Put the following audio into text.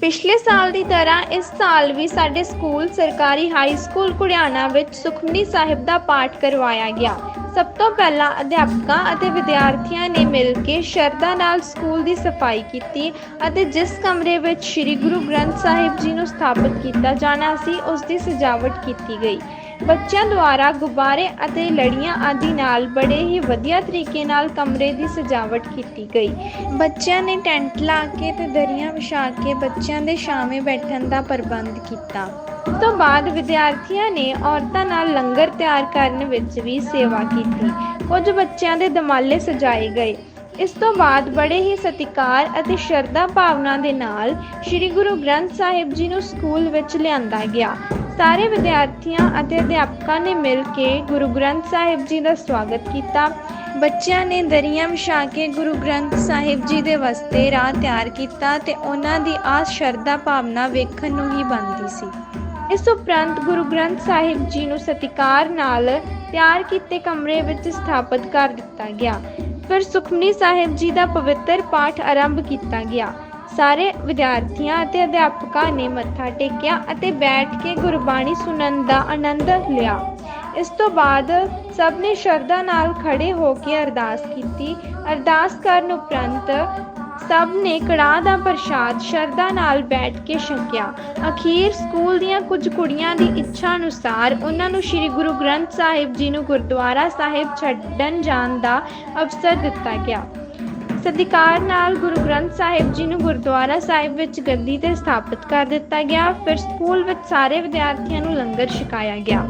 ਪਿਛਲੇ ਸਾਲ ਦੀ ਤਰ੍ਹਾਂ ਇਸ ਸਾਲ ਵੀ ਸਾਡੇ ਸਕੂਲ, ਸਰਕਾਰੀ ਹਾਈ ਸਕੂਲ ਕੁੜਿਆਣਾ ਵਿੱਚ ਸੁਖਮਨੀ ਸਾਹਿਬ ਦਾ ਪਾਠ ਕਰਵਾਇਆ ਗਿਆ। ਸਭ ਤੋਂ ਪਹਿਲਾਂ ਅਧਿਆਪਕਾਂ ਅਤੇ ਵਿਦਿਆਰਥੀਆਂ ਨੇ ਮਿਲ ਕੇ ਸ਼ਰਧਾ ਨਾਲ ਸਕੂਲ ਦੀ ਸਫ਼ਾਈ ਕੀਤੀ ਅਤੇ ਜਿਸ ਕਮਰੇ ਵਿੱਚ ਸ੍ਰੀ ਗੁਰੂ ਗ੍ਰੰਥ ਸਾਹਿਬ ਜੀ ਨੂੰ ਸਥਾਪਿਤ ਕੀਤਾ ਜਾਣਾ ਸੀ, ਉਸ ਦੀ ਸਜਾਵਟ ਕੀਤੀ ਗਈ। ਬੱਚਿਆਂ ਦੁਆਰਾ ਗੁਬਾਰੇ ਅਤੇ ਲੜੀਆਂ ਆਦਿ ਨਾਲ ਬੜੇ ਹੀ ਵਧੀਆ ਤਰੀਕੇ ਨਾਲ ਕਮਰੇ ਦੀ ਸਜਾਵਟ ਕੀਤੀ ਗਈ। ਬੱਚਿਆਂ ਨੇ ਟੈਂਟ ਲਾ ਕੇ ਤੇ ਦਰੀਆਂ ਵਿਛਾ ਕੇ ਬੱਚਿਆਂ ਦੇ ਛਾਵੇਂ ਬੈਠਣ ਦਾ ਪ੍ਰਬੰਧ ਕੀਤਾ। ਉਸ ਤੋਂ ਬਾਅਦ ਵਿਦਿਆਰਥੀਆਂ ਨੇ ਔਰਤਾਂ ਨਾਲ ਲੰਗਰ ਤਿਆਰ ਕਰਨ ਵਿੱਚ ਵੀ ਸੇਵਾ ਕੀਤੀ। ਕੁਝ ਬੱਚਿਆਂ ਦੇ ਦਮਾਲੇ ਸਜਾਏ ਗਏ। ਇਸ ਤੋਂ ਬਾਅਦ ਬੜੇ ਹੀ ਸਤਿਕਾਰ ਅਤੇ ਸ਼ਰਧਾ ਭਾਵਨਾ ਦੇ ਨਾਲ ਸ੍ਰੀ ਗੁਰੂ ਗ੍ਰੰਥ ਸਾਹਿਬ ਜੀ ਨੂੰ ਸਕੂਲ ਵਿੱਚ ਲਿਆਂਦਾ ਗਿਆ। ਸਾਰੇ ਵਿਦਿਆਰਥੀਆਂ ਅਤੇ ਅਧਿਆਪਕਾਂ ਨੇ ਮਿਲ ਕੇ ਗੁਰੂ ਗ੍ਰੰਥ ਸਾਹਿਬ ਜੀ ਦਾ ਸਵਾਗਤ ਕੀਤਾ। ਬੱਚਿਆਂ ਨੇ ਦਰੀਆਂ ਵਿਛਾ ਕੇ ਗੁਰੂ ਗ੍ਰੰਥ ਸਾਹਿਬ ਜੀ ਦੇ ਵਾਸਤੇ ਰਾਹ ਤਿਆਰ ਕੀਤਾ ਤੇ ਉਹਨਾਂ ਦੀ ਆਸ ਸ਼ਰਧਾ ਭਾਵਨਾ ਵੇਖਣ ਨੂੰ ਹੀ ਬਣਦੀ ਸੀ। ਇਸ ਉਪਰੰਤ ਗੁਰੂ ਗ੍ਰੰਥ ਸਾਹਿਬ ਜੀ ਨੂੰ ਸਤਿਕਾਰ ਨਾਲ ਤਿਆਰ ਕੀਤੇ ਕਮਰੇ ਵਿੱਚ ਸਥਾਪਿਤ ਕਰ ਦਿੱਤਾ ਗਿਆ। ਫਿਰ ਸੁਖਮਨੀ ਸਾਹਿਬ ਜੀ ਦਾ ਪਵਿੱਤਰ ਪਾਠ ਆਰੰਭ ਕੀਤਾ ਗਿਆ। ਸਾਰੇ ਵਿਦਿਆਰਥੀਆਂ ਅਤੇ ਅਧਿਆਪਕਾਂ ਨੇ ਮੱਥਾ ਟੇਕਿਆ ਅਤੇ ਬੈਠ ਕੇ ਗੁਰਬਾਣੀ ਸੁਣਨ ਦਾ ਆਨੰਦ ਲਿਆ। ਇਸ ਤੋਂ ਬਾਅਦ ਸਭ ਨੇ ਸ਼ਰਧਾ ਨਾਲ ਖੜੇ ਹੋ ਕੇ ਅਰਦਾਸ ਕੀਤੀ। ਅਰਦਾਸ ਕਰਨ ਉਪਰੰਤ ਸਭ ਨੇ ਕੜਾਹ ਦਾ ਪ੍ਰਸ਼ਾਦ ਸ਼ਰਧਾ ਨਾਲ ਬੈਠ ਕੇ ਛਕਿਆ। ਅਖੀਰ ਸਕੂਲ ਦੀਆਂ ਕੁਝ ਕੁੜੀਆਂ ਦੀ ਇੱਛਾ ਅਨੁਸਾਰ ਉਹਨਾਂ ਨੂੰ ਸ੍ਰੀ ਗੁਰੂ ਗ੍ਰੰਥ ਸਾਹਿਬ ਜੀ ਨੂੰ ਗੁਰਦੁਆਰਾ ਸਾਹਿਬ ਛੱਡਣ ਜਾਣ ਦਾ ਅਵਸਰ ਦਿੱਤਾ ਗਿਆ। ਸਤਿਕਾਰ ਨਾਲ ਗੁਰੂ ਗ੍ਰੰਥ ਸਾਹਿਬ ਜੀ ਨੂੰ ਗੁਰਦੁਆਰਾ ਸਾਹਿਬ ਵਿੱਚ ਗੱਦੀ ਤੇ ਸਥਾਪਿਤ ਕਰ ਦਿੱਤਾ ਗਿਆ। ਫਿਰ ਸਕੂਲ ਵਿੱਚ ਸਾਰੇ ਵਿਦਿਆਰਥੀਆਂ ਨੂੰ ਲੰਗਰ ਛਕਾਇਆ ਗਿਆ।